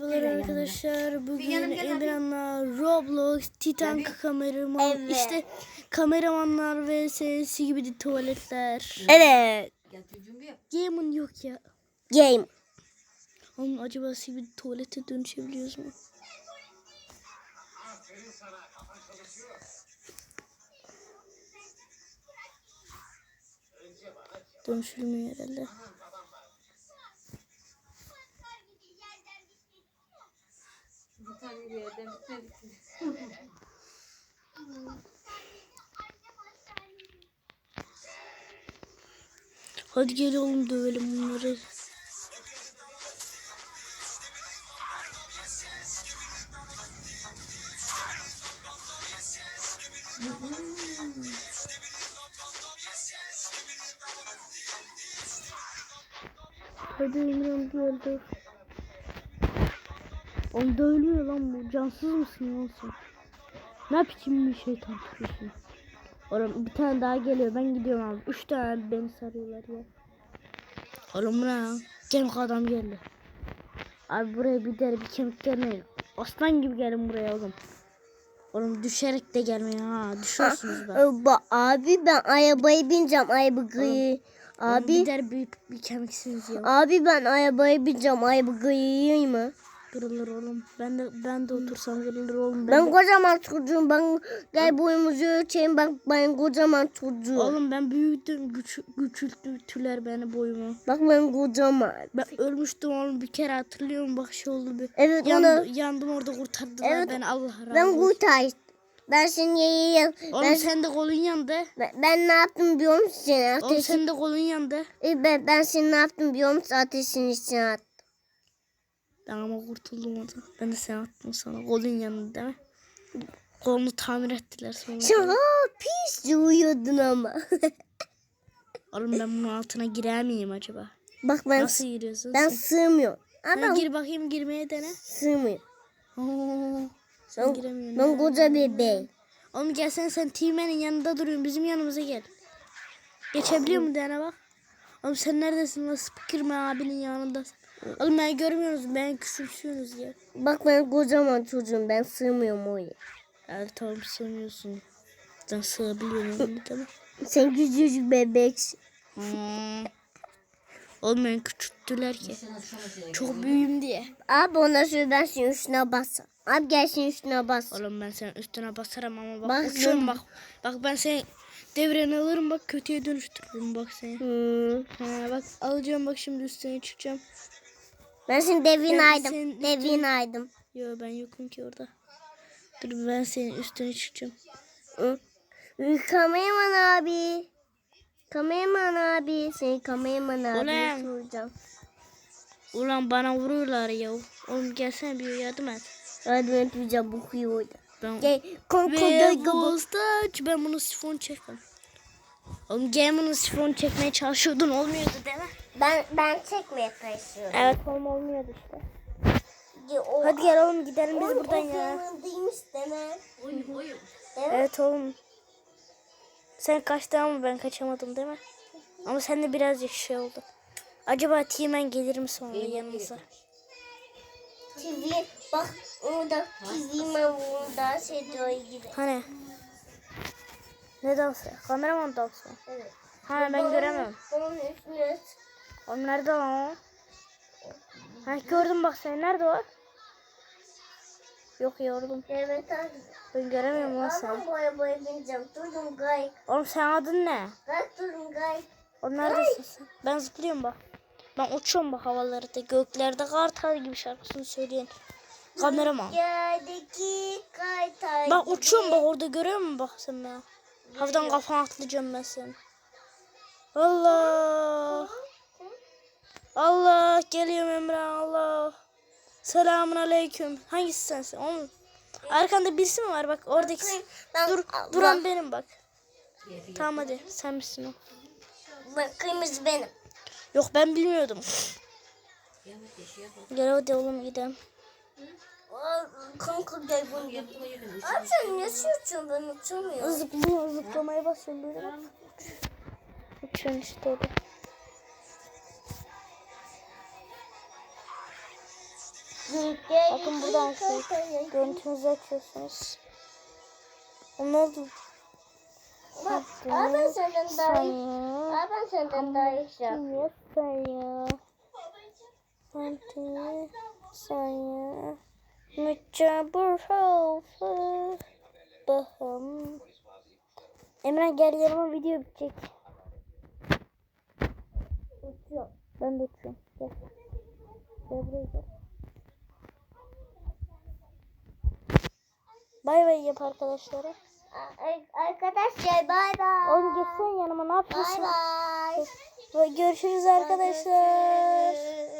Merhabalar arkadaşlar. Bugün Emirhan'la Roblox, Titan kameraman, Evet. işte kameramanlar vs gibi de tuvaletler. Evet. Game'ın yok ya. Game. Onun acaba gibi tuvalete dönüşebiliyoruz mu? Dönüşülmüyor herhalde. Hadi gel oğlum dövelim bunları. Hadi Emirhan öldü. Oğlum da ölmüyor lan bu. Cansız mısın lan sen? Ne biçim bir şeytan çıkıyorsun? Oğlum bir tane daha geliyor. Ben gidiyorum abi. Üç tane beni sarıyorlar ya. Oğlum bu ne ya? Cenk adam geldi. Abi buraya bir deri bir kemik gelmeyin. Aslan gibi gelin buraya oğlum. Oğlum düşerek de gelmeyin ha. Düşüyorsunuz. Ba abi ben arabaya bineceğim arabaya. Oğlum Abi bir deri bir, bir kemiksiniz ya. abi ben arabaya bineceğim arabaya mı? Kırılır oğlum. Ben de ben de otursam kırılır oğlum. Ben, Ben de- kocaman çocuğum. Ben gel boyumuzu ölçeyim. Bak ben kocaman çocuğum. Oğlum ben büyüdüm. Güç, küçülttüler beni boyumu. Bak ben kocaman. Ben ölmüştüm oğlum bir kere hatırlıyorum bak şey oldu bir. Evet onu yandım orada kurtardılar Evet, beni Allah razı ben olsun. kurtar. Ben seni yiyeyim. Oğlum Ben, sen de kolun yandı. ben, ben ne yaptım biliyor musun? Oğlum ateşin, sen de kolun yandı. E, ben, ben seni ne yaptım biliyor musun? Ateşin içine attım. Ben ama kurtuldum orada. Ben de sen attım sana. Kolun yandı değil mi? Kolunu tamir ettiler sonra. Sen ha pis uyuyordun ama. Oğlum ben bunun altına girer miyim acaba? Bak ben Nasıl giriyorsun ben sen? sığmıyorum. Ama Ha, gir bakayım girmeye dene. sığmıyorum. Oo, sen Ben, giremiyorsun. ben koca bebeğim. Oğlum gelsene sen Timen'in yanında duruyorsun. Bizim yanımıza gel. Geçebiliyor mu dene bak. Oğlum sen neredesin lan? Spikerman abinin yanındasın. Oğlum ben görmüyorsunuz. Ben küçültüyorsunuz ya. Bak ben kocaman çocuğum. Ben sığmıyorum oraya. Evet tamam sığmıyorsun. Sen sığabiliyorsun değil mi? Sen küçücük bebeksin. Hmm. Oğlum beni küçülttüler ki. Çok büyüğüm diye. Abi ona söyle ben senin üstüne basam. Abi gel senin üstüne bas. Oğlum ben senin üstüne basarım ama bak, Bak uçuyorum ben- bak. Bak ben seni devreni alırım bak kötüye dönüştürürüm bak seni. Hmm. Ha, bak alacağım bak şimdi üstüne çıkacağım. Ben senin devin Ben aydım. senin Devin aydım. Yo ben yokum ki orada. Dur ben senin üstüne çıkacağım. Kameraman abi. Kameraman abi. Seni kameraman abi Ulan. soracağım. Ulan bana vuruyorlar ya. Oğlum gelsene bir yardım et. Yardım etmeyeceğim bu kuyuda. Ben Gel kon kon Ve ben bunu sifon çekmem. Oğlum gel bunu sifon çekmeye çalışıyordun olmuyordu değil mi? Ben ben çekmeye çalışıyorum. Evet oğlum olmuyordu işte. Ya, o- Hadi gel oğlum gidelim biz Oğlum, buradan o ya. değilmiş deme. Evet oğlum. Sen kaçtın ama ben kaçamadım değil mi? Ama sen de birazcık şey oldu. Acaba Timen gelir mi sonra yanımıza? TV bak orada TV ben burada şey doğru gidiyor. Hani? Ne dansı? Kameraman dansı. Evet. Ha ben göremem. Onun üstüne Oğlum nerede lan o? Ha gördüm bak sen nerede o? Yok gördüm. Evet abi. Ben göremiyorum lan Ben sen. bu arabaya bineceğim. Durdum gay. Oğlum sen adın ne? Gay durdum gay. Oğlum neredesin sen? Ben zıplıyorum bak. Ben uçuyorum bak havalarda. Göklerde kartal gibi şarkısını söyleyen. Kameraman. Yerdeki kaytar. Bak uçuyorum bak orada görüyor musun bak sen beni? Hafiften kafana atlayacağım ben seni. Allah. Allah geliyorum Emrah Allah. Selamun aleyküm. Hangisi sensin? Oğlum. Arkanda birisi mi var bak oradaki. Dur, duran benim bak. Tamam hadi sen misin o? Bak kırmızı benim. Yok ben bilmiyordum. Gel hadi oğlum gidelim. Kanka gel bunu Abi sen ne sürtüyorsun ben uçamıyorum. Zıplıyor, zıplamaya basıyorum böyle bak. Uçuyorsun işte orada. Bakın buradan şey görüntünüzü açıyorsunuz. O ne oldu? Bak, ben senden daha iyi. Ben senden daha iyi yapacağım. Sayı. Sayı. Hadi. Sayı. Mücabır hafı. Bahım. Emre gel yanıma video bitecek. Uçuyor. Ben de uçuyorum. Gel. Gel buraya gel. Bay bay yap arkadaşlara. Arkadaşlar bay bay. Oğlum geçsene yanıma ne Bay yapıyorsun? bay. Ve Görüşürüz arkadaşlar. Görüşürüz.